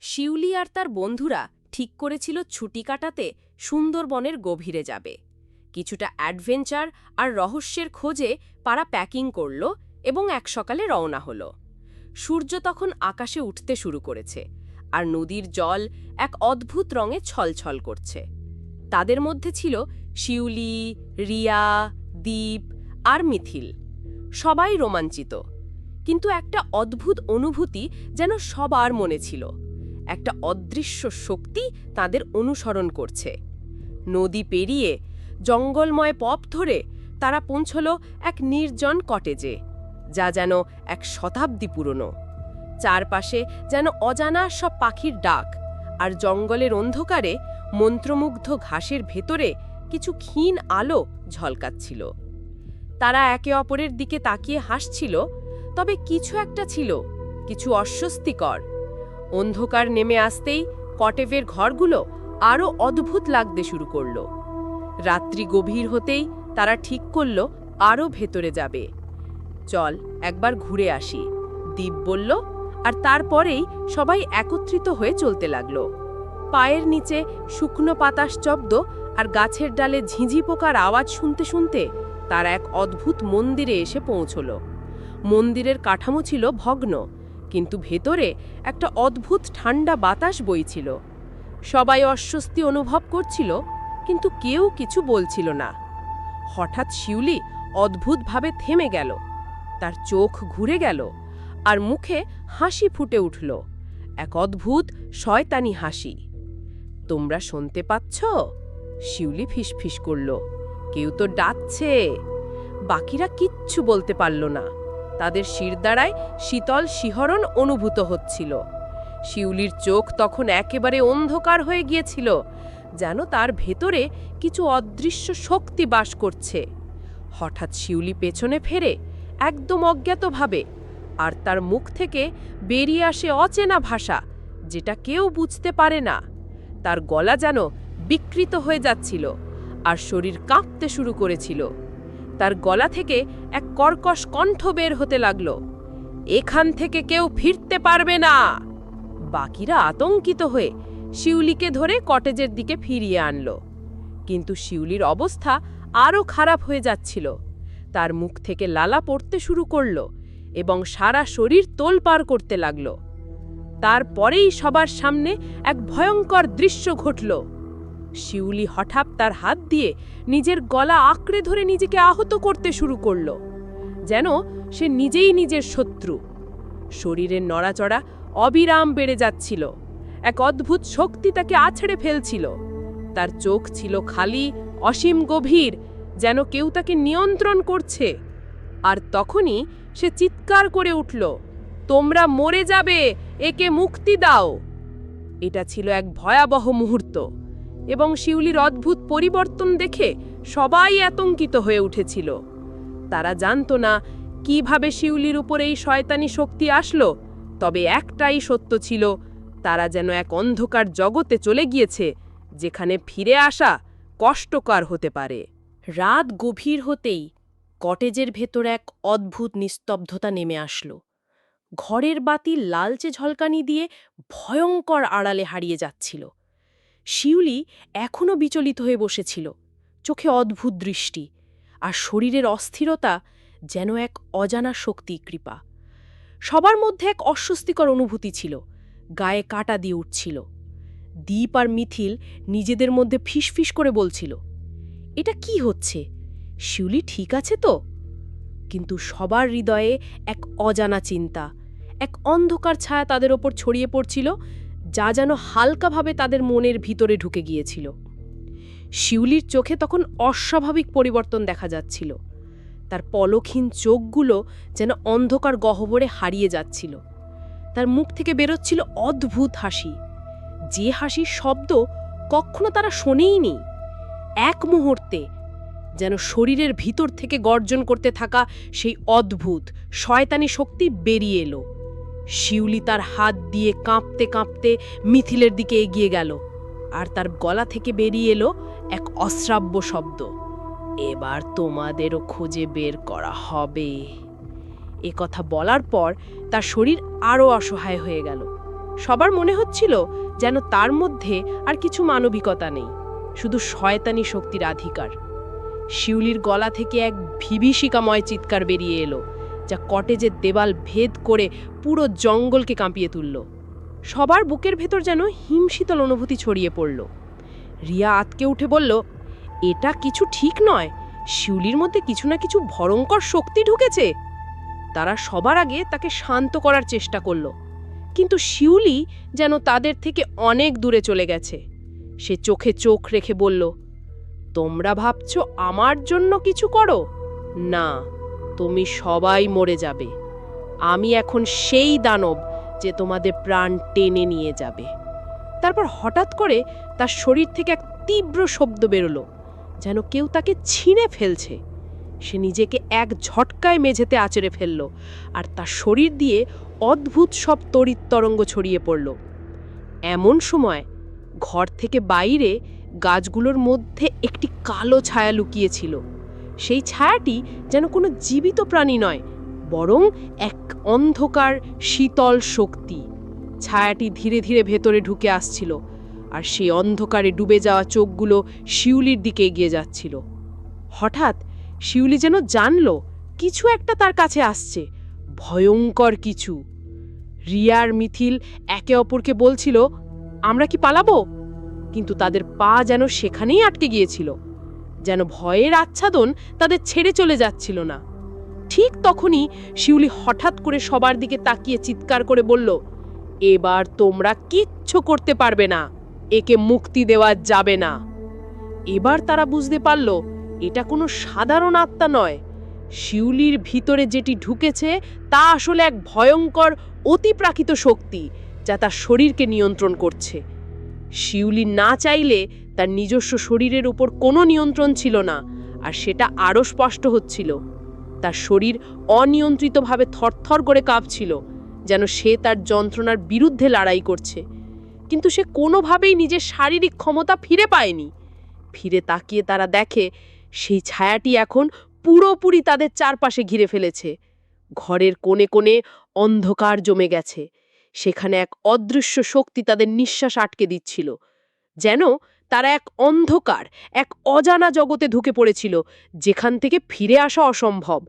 শিউলি আর তার বন্ধুরা ঠিক করেছিল ছুটি কাটাতে সুন্দরবনের গভীরে যাবে। কিছুটা অ্যাডভেঞ্চার আর রহস্যের খোঁজে পাড়া প্যাকিং করল এবং এক সকালে রওনা হল। সূর্য তখন আকাশে উঠতে শুরু করেছে আর নদীর জল এক অদ্ভুত রঙে ছলছল করছে। তাদের মধ্যে ছিল শিউলি, রিয়া, দীপ আর মিথিল। সবাই রোমাঞ্চিত। কিন্তু একটা অদ্ভুত অনুভূতি যেন সবার মনে ছিল। একটা অদৃশ্য শক্তি তাদের অনুসরণ করছে। নদী পেরিয়ে জঙ্গলময় পপ ধরে তারা পৌঁছল এক নির্জন কটেজে, যা যেন এক শতাব্দী পুরনো। চারপাশে যেন অজানা সব পাখির ডাক আর জঙ্গলের অন্ধকারে মন্ত্রমুগ্ধ ঘাসের ভেতরে কিছু ক্ষীণ আলো ঝলকাচ্ছিল। তারা একে অপরের দিকে তাকিয়ে হাসছিল, তবে কিছু একটা ছিল, কিছু অস্বস্তিকর। অন্ধকার নেমে আসতেই কটেভের ঘরগুলো আরও অদ্ভুত লাগতে শুরু করল। রাত্রি গভীর হতেই তারা ঠিক করল আরও ভেতরে যাবে। চল, একবার ঘুরে আসি দ্বীপ বলল, আর তারপরেই সবাই একত্রিত হয়ে চলতে লাগল। পায়ের নিচে শুকনো পাতাস শব্দ আর গাছের ডালে ঝিঁঝি পোকার আওয়াজ শুনতে শুনতে তারা এক অদ্ভুত মন্দিরে এসে পৌঁছল। মন্দিরের কাঠামো ছিল ভগ্ন কিন্তু ভেতরে একটা অদ্ভুত ঠান্ডা বাতাস বইছিল। সবাই অস্বস্তি অনুভব করছিল, কিন্তু কেউ কিছু বলছিল না। হঠাৎ শিউলি অদ্ভুতভাবে থেমে গেল, তার চোখ ঘুরে গেল আর মুখে হাসি ফুটে উঠল, এক অদ্ভুত শয়তানি হাসি। তোমরা শুনতে পাচ্ছ? শিউলি ফিসফিস করল। কেউ তো ডাকছে। বাকিরা কিচ্ছু বলতে পারল না। তাদের শিরদাঁড়ায় শীতল শিহরণ অনুভূত হচ্ছিল। শিউলির চোখ তখন একেবারে অন্ধকার হয়ে গিয়েছিল, যেন তার ভেতরে কিছু অদৃশ্য শক্তি বাস করছে। হঠাৎ শিউলি পেছনে ফেরে একদম অজ্ঞাতভাবে, আর তার মুখ থেকে বেরিয়ে আসে অচেনা ভাষা, যেটা কেউ বুঝতে পারে না। তার গলা যেন বিকৃত হয়ে যাচ্ছিল, আর শরীর কাঁপতে শুরু করেছিল। তার গলা থেকে এক কর্কশ কণ্ঠ বের হতে লাগল। এখান থেকে কেউ ফিরতে পারবে না। বাকিরা আতঙ্কিত হয়ে শিউলিকে ধরে কটেজের দিকে ফিরিয়ে আনল। কিন্তু শিউলির অবস্থা আরও খারাপ হয়ে যাচ্ছিল। তার মুখ থেকে লালা পড়তে শুরু করল এবং সারা শরীর তোলপাড় করতে লাগল। তারপরেই সবার সামনে এক ভয়ঙ্কর দৃশ্য ঘটল। শিউলি হঠাৎ তার হাত দিয়ে নিজের গলা আঁকড়ে ধরে নিজেকে আহত করতে শুরু করল, যেন সে নিজেই নিজের শত্রু। শরীরের নড়াচড়া অবিরাম বেড়ে যাচ্ছিল। এক অদ্ভুত শক্তি তাকে আছড়ে ফেলছিল। তার চোখ ছিল খালি, অসীম গভীর, যেন কেউ তাকে নিয়ন্ত্রণ করছে। আর তখনই সে চিৎকার করে উঠল, তোমরা মরে যাবে, একে মুক্তি দাও। এটা ছিল এক ভয়াবহ মুহূর্ত। এবং শিউলির অদ্ভুত পরিবর্তন দেখে সবাই আতঙ্কিত হয়ে উঠেছিল। তারা জানত না কীভাবে শিউলির উপর এই শয়তানি শক্তি আসলো, তবে একটাই সত্য ছিল, তারা যেন এক অন্ধকার জগতে চলে গিয়েছে, যেখানে ফিরে আসা কষ্টকর হতে পারে। রাত গভীর হতেই কটেজের ভেতর এক অদ্ভুত নিস্তব্ধতা নেমে আসলো। ঘরের বাতি লালচে ঝলকানি দিয়ে ভয়ঙ্কর আড়ালে হারিয়ে যাচ্ছিল। শিউলি এখনও বিচলিত হয়ে বসেছিল, চোখে অদ্ভুত দৃষ্টি, আর শরীরের অস্থিরতা যেন এক অজানা শক্তি কৃপা। সবার মধ্যে এক অস্বস্তিকর অনুভূতি ছিল, গায়ে কাটা দিয়ে উঠছিল। দীপ আর মিথিল নিজেদের মধ্যে ফিসফিস করে বলছিল, এটা কি হচ্ছে? শিউলি ঠিক আছে তো? কিন্তু সবার হৃদয়ে এক অজানা চিন্তা, এক অন্ধকার ছায়া তাদের ওপর ছড়িয়ে পড়ছিল যা যেন হালকাভাবে তাদের মনের ভিতরে ঢুকে গিয়েছিল। শিউলির চোখে তখন অস্বাভাবিক পরিবর্তন দেখা যাচ্ছিল। তার পলকহীন চোখগুলো যেন অন্ধকার গহ্বরে হারিয়ে যাচ্ছিল। তার মুখ থেকে বেরোচ্ছিল অদ্ভুত হাসি। যে হাসির শব্দ কখনো তারা শোনেইনি। এক মুহূর্তে যেন শরীরের ভিতর থেকে গর্জন করতে থাকা সেই অদ্ভুত, শয়তানি শক্তি বেরিয়ে এলো। শিউলি তার হাত দিয়ে কাঁপতে কাঁপতে মিথিলের দিকে এগিয়ে গেল, আর তার গলা থেকে বেরিয়ে এলো এক অশ্রাব্য শব্দ। এবার তোমাদেরও খুঁজে বের করা হবে। এ কথা বলার পর তার শরীর আরও অসহায় হয়ে গেল। সবার মনে হচ্ছিল যেন তার মধ্যে আর কিছু মানবিকতা নেই, শুধু শয়তানি শক্তির আধিকার। শিউলির গলা থেকে এক ভিভীষিকাময় চিৎকার বেরিয়ে এলো যা কটেজের দেওয়াল ভেদ করে পুরো জঙ্গলকে কাঁপিয়ে তুলল। সবার বুকের ভেতর যেন হিমশীতল অনুভূতি ছড়িয়ে পড়ল। রিয়া আতকে উঠে বলল, এটা কিছু ঠিক নয়। শিউলির মধ্যে কিছু না কিছু ভয়ঙ্কর শক্তি ঢুকেছে। তারা সবার আগে তাকে শান্ত করার চেষ্টা করল। কিন্তু শিউলি যেন তাদের থেকে অনেক দূরে চলে গেছে। সে চোখে চোখ রেখে বলল, তোমরা ভাবছ আমার জন্য কিছু করো? না। তুমি সবাই মরে যাবে। আমি এখন সেই দানব যে তোমাদের প্রাণ টেনে নিয়ে যাবে। তারপর হঠাৎ করে তার শরীর থেকে এক তীব্র শব্দ বেরোলো, যেন কেউ তাকে ছিঁড়ে ফেলছে। সে নিজেকে এক ঝটকায় মেঝেতে আচড়ে ফেলল আর তার শরীর দিয়ে অদ্ভুত সব তড়িৎ তরঙ্গ ছড়িয়ে পড়ল। এমন সময় ঘর থেকে বাইরে গাছগুলোর মধ্যে একটি কালো ছায়া লুকিয়েছিল। সেই ছায়াটি যেন কোনো জীবিত প্রাণী নয়, বরং এক অন্ধকার, শীতল শক্তি। ছায়াটি ধীরে ধীরে ভেতরে ঢুকে আসছিল, আর সেই অন্ধকারে ডুবে যাওয়া চোখগুলো শিউলির দিকে এগিয়ে যাচ্ছিল। হঠাৎ শিউলি যেন জানল, কিছু একটা তার কাছে আসছে, ভয়ঙ্কর কিছু। রিয়ার মিথিল একে অপরকে বলছিল, আমরা কি পালাবো? কিন্তু তাদের পা যেন সেখানেই আটকে গিয়েছিল। যেন ভয়ের আচ্ছাদন তাদের ছেড়ে চলে যাচ্ছিল না। ঠিক তখনই শিউলি হঠাৎ করে সবার দিকে তাকিয়ে চিৎকার করে বলল, এবার তোমরা কিচ্ছু করতে পারবে না, একে মুক্তি দেওয়া যাবে না। এবার তারা বুঝতে পারল, এটা কোনো সাধারণ আত্মা নয়। শিউলির ভিতরে যেটি ঢুকেছে তা আসলে এক ভয়ঙ্কর অতিপ্রাকৃত শক্তি, যা তার শরীরকে নিয়ন্ত্রণ করছে। শিউলি না চাইলে তার নিজস্ব শরীরের উপর কোনো নিয়ন্ত্রণ ছিল না, আর সেটা আরও স্পষ্ট হচ্ছিল। তার শরীর অনিয়ন্ত্রিতভাবে থরথর করে কাঁপছিল, যেন সে তার যন্ত্রণার বিরুদ্ধে লড়াই করছে। কিন্তু সে কোনোভাবেই নিজের শারীরিক ক্ষমতা ফিরে পায়নি। ফিরে তাকিয়ে তারা দেখে, সেই ছায়াটি এখন পুরোপুরি তাদের চারপাশে ঘিরে ফেলেছে। ঘরের কোণে কোণে অন্ধকার জমে গেছে। সেখানে এক অদৃশ্য শক্তি তাদের নিঃশ্বাস আটকে দিচ্ছিল। যেন তারা এক অন্ধকার, এক অজানা জগতে ঢুকে পড়েছিল, যেখান থেকে ফিরে আসা অসম্ভব।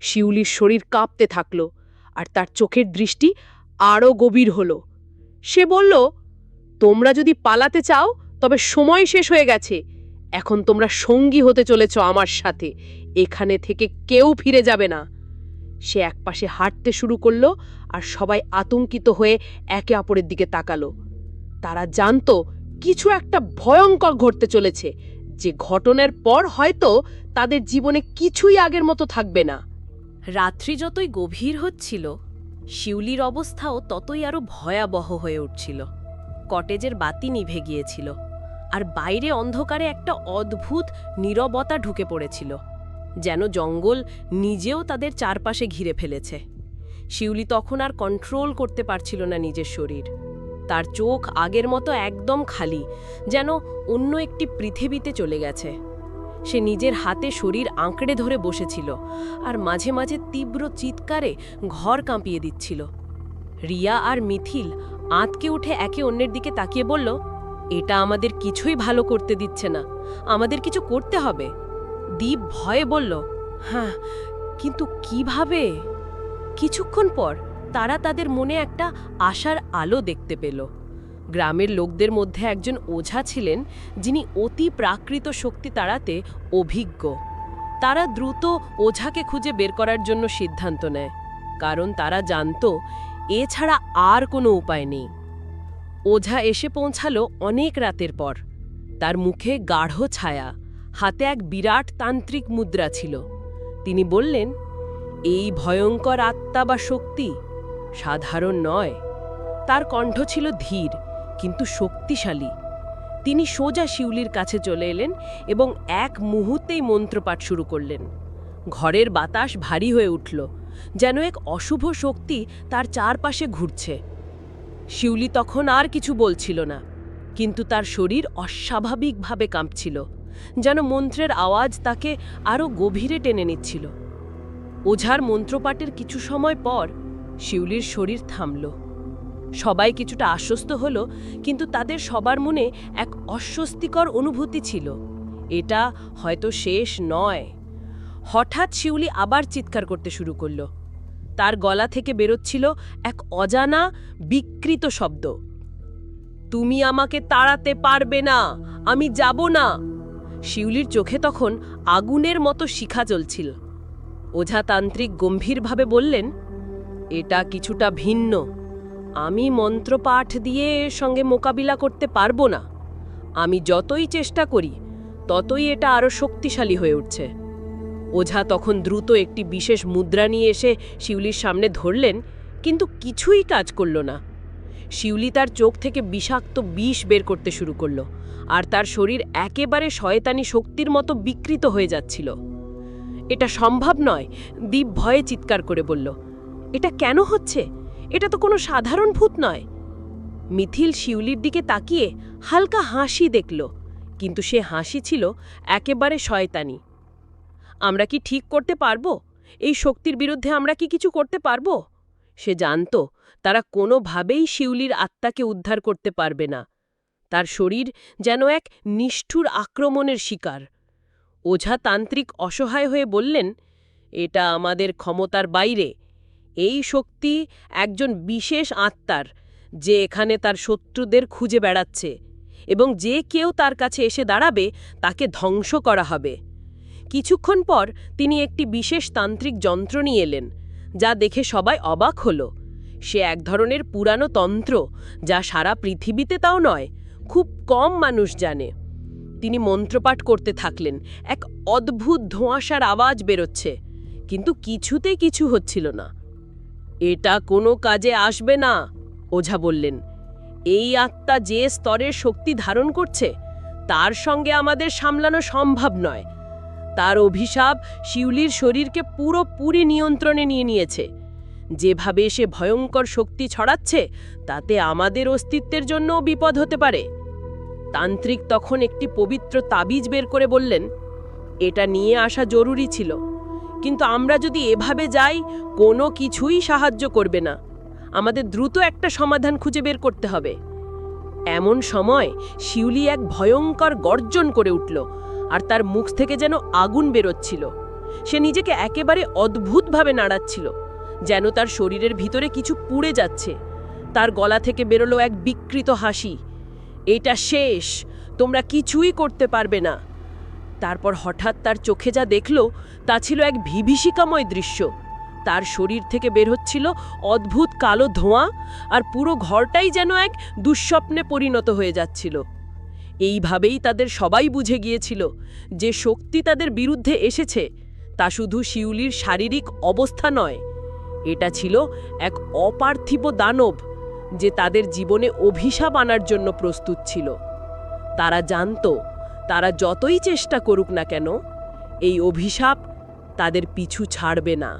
শিউলির শরীর কাঁপতে থাকল, আর তার চোখের দৃষ্টি আরও গভীর হল। সে বলল, তোমরা যদি পালাতে চাও, তবে সময় শেষ হয়ে গেছে। এখন তোমরা সঙ্গী হতে চলেছ আমার সাথে, এখানে থেকে কেউ ফিরে যাবে না। সে একপাশে হাঁটতে শুরু করল, আর সবাই আতঙ্কিত হয়ে একে অপরের দিকে তাকালো। তারা জানতো কিছু একটা ভয়ঙ্কর ঘটতে চলেছে। যে ঘটনার পর হয়তো তাদের জীবনে কিছুই আগের মতো থাকবে না। রাত্রি যতই গভীর হচ্ছিল, শিউলির অবস্থাও ততই আরও ভয়াবহ হয়ে উঠছিল। কটেজের বাতি নিভে গিয়েছিল, আর বাইরে অন্ধকারে একটা অদ্ভুত নীরবতা ঢুকে পড়েছিল, যেন জঙ্গল নিজেও তাদের চারপাশে ঘিরে ফেলেছে। শিউলি তখন আর কন্ট্রোল করতে পারছিল না নিজের শরীর। তার চোখ আগের মতো একদম খালি, যেন অন্য একটি পৃথিবীতে চলে গেছে। সে নিজের হাতে শরীর আঁকড়ে ধরে বসেছিল আর মাঝে মাঝে তীব্র চিৎকারে ঘর কাঁপিয়ে দিচ্ছিল। রিয়া আর মিথিল আঁতকে উঠে একে অন্যের দিকে তাকিয়ে বলল, এটা আমাদের কিছুই ভালো করতে দিচ্ছে না, আমাদের কিছু করতে হবে। দীপ ভয়ে বলল হ্যাঁ কিন্তু কীভাবে? কিছুক্ষণ পর তারা তাদের মনে একটা আশার আলো দেখতে পেল। গ্রামের লোকদের মধ্যে একজন ওঝা ছিলেন, যিনি অতি প্রাকৃত শক্তি তাড়াতে অভিজ্ঞ। তারা দ্রুত ওঝাকে খুঁজে বের করার জন্য সিদ্ধান্ত নেয়, কারণ তারা জানত এছাড়া আর কোনো উপায় নেই। ওঝা এসে পৌঁছালো অনেক রাতের পর। তার মুখে গাঢ় ছায়া, হাতে এক বিরাট তান্ত্রিক মুদ্রা ছিল। তিনি বললেন, এই ভয়ঙ্কর আত্মা বা শক্তি সাধারণ নয়। তার কণ্ঠ ছিল ধীর, কিন্তু শক্তিশালী। তিনি সোজা শিউলির কাছে চলে এলেন এবং এক মুহূর্তেই মন্ত্রপাঠ শুরু করলেন। ঘরের বাতাস ভারী হয়ে উঠল, যেন এক অশুভ শক্তি তার চারপাশে ঘুরছে। শিউলি তখন আর কিছু বলছিল না, কিন্তু তার শরীর অস্বাভাবিকভাবে কাঁপছিল, যেন মন্ত্রের আওয়াজ তাকে আরও গভীরে টেনে নিচ্ছিল। ওঝার মন্ত্রপাঠের কিছু সময় পর শিউলির শরীর থামল। সবাই কিছুটা আশ্বস্ত হলো, কিন্তু তাদের সবার মনে এক অস্বস্তিকর অনুভূতি ছিল। এটা হয়তো শেষ নয়। হঠাৎ শিউলি আবার চিৎকার করতে শুরু করল। তার গলা থেকে বেরোচ্ছিল এক অজানা, বিকৃত শব্দ। তুমি আমাকে তাড়াতে পারবে না, আমি যাব না। শিউলির চোখে তখন আগুনের মতো শিখা জ্বলছিল। ওঝাতান্ত্রিক গম্ভীরভাবে বললেন এটা কিছুটা ভিন্ন। আমি মন্ত্রপাঠ দিয়ে এর সঙ্গে মোকাবিলা করতে পারব না। আমি যতই চেষ্টা করি, ততই এটা আরও শক্তিশালী হয়ে উঠছে। ওঝা তখন দ্রুত একটি বিশেষ মুদ্রা নিয়ে এসে শিউলির সামনে ধরলেন, কিন্তু কিছুই কাজ করল না। শিউলি তার চোখ থেকে বিষাক্ত বিষ বের করতে শুরু করল, আর তার শরীর একেবারে শয়তানি শক্তির মতো বিকৃত হয়ে যাচ্ছিল। এটা সম্ভব নয়, দীপ ভয়ে চিৎকার করে বলল এটা কেন হচ্ছে? এটা তো কোনো সাধারণ ভূত নয়। মিথিল শিউলির দিকে তাকিয়ে হালকা হাসি দেখল, কিন্তু সে হাসি ছিল একেবারে শয়তানি। আমরা কি ঠিক করতে পারব? এই শক্তির বিরুদ্ধে আমরা কি কিছু করতে পারব? সে জানত তারা কোনোভাবেই শিউলির আত্মাকে উদ্ধার করতে পারবে না। তার শরীর যেন এক নিষ্ঠুর আক্রমণের শিকার। ওঝা তান্ত্রিক অসহায় হয়ে বললেন, এটা আমাদের ক্ষমতার বাইরে এই শক্তি একজন বিশেষ আত্মার, যে এখানে তার শত্রুদের খুঁজে বেড়াচ্ছে, এবং যে কেউ তার কাছে এসে দাঁড়াবে, তাকে ধ্বংস করা হবে। কিছুক্ষণ পর তিনি একটি বিশেষ তান্ত্রিক যন্ত্র নিয়ে এলেন, যা দেখে সবাই অবাক হল। সে এক ধরনের পুরানো তন্ত্র, যা সারা পৃথিবীতে তাও নয়, খুব কম মানুষ জানে। তিনি মন্ত্রপাঠ করতে থাকলেন, এক অদ্ভুত ধোঁয়াশার আওয়াজ বেরোচ্ছে, কিন্তু কিছুতেই কিছু হচ্ছিল না। এটা কোনো কাজে আসবে না, ওঝা বললেন। এই আত্মা যে স্তরের শক্তি ধারণ করছে, তার সঙ্গে আমাদের সামলানো সম্ভব নয়। তার অভিশাপ শিউলির শরীরকে পুরোপুরি নিয়ন্ত্রণে নিয়ে নিয়েছে। যেভাবে সে ভয়ঙ্কর শক্তি ছড়াচ্ছে, তাতে আমাদের অস্তিত্বের জন্যও বিপদ হতে পারে। তান্ত্রিক তখন একটি পবিত্র তাবিজ বের করে বললেন, এটা নিয়ে আসা জরুরি ছিল। কিন্তু আমরা যদি এভাবে যাই, কোনো কিছুই সাহায্য করবে না। আমাদের দ্রুত একটা সমাধান খুঁজে বের করতে হবে। এমন সময় শিউলি এক ভয়ঙ্কর গর্জন করে উঠল আর তার মুখ থেকে যেন আগুন বেরোচ্ছিল। সে নিজেকে একেবারে অদ্ভুতভাবে নাড়াচ্ছিল, যেন তার শরীরের ভিতরে কিছু পুড়ে যাচ্ছে। তার গলা থেকে বেরোলো এক বিকৃত হাসি। এটা শেষ! তোমরা কিছুই করতে পারবে না! তারপর হঠাৎ তার চোখে যা দেখল, তা ছিল এক বিভীষিকাময় দৃশ্য। তার শরীর থেকে বের হচ্ছিল অদ্ভুত কালো ধোঁয়া আর পুরো ঘরটাই যেন এক দুঃস্বপ্নে পরিণত হয়ে যাচ্ছিল। এইভাবেই তাদের সবাই বুঝে গিয়েছিল যে শক্তি তাদের বিরুদ্ধে এসেছে, তা শুধু শিউলির শারীরিক অবস্থা নয়। এটা ছিল এক অপার্থিব দানব যে তাদের জীবনে অভিশাপ আনার জন্য প্রস্তুত ছিল। তারা জানত তারা যতই চেষ্টা করুক না কেন এই অভিশাপ তাদের পিছু ছাড়বে না।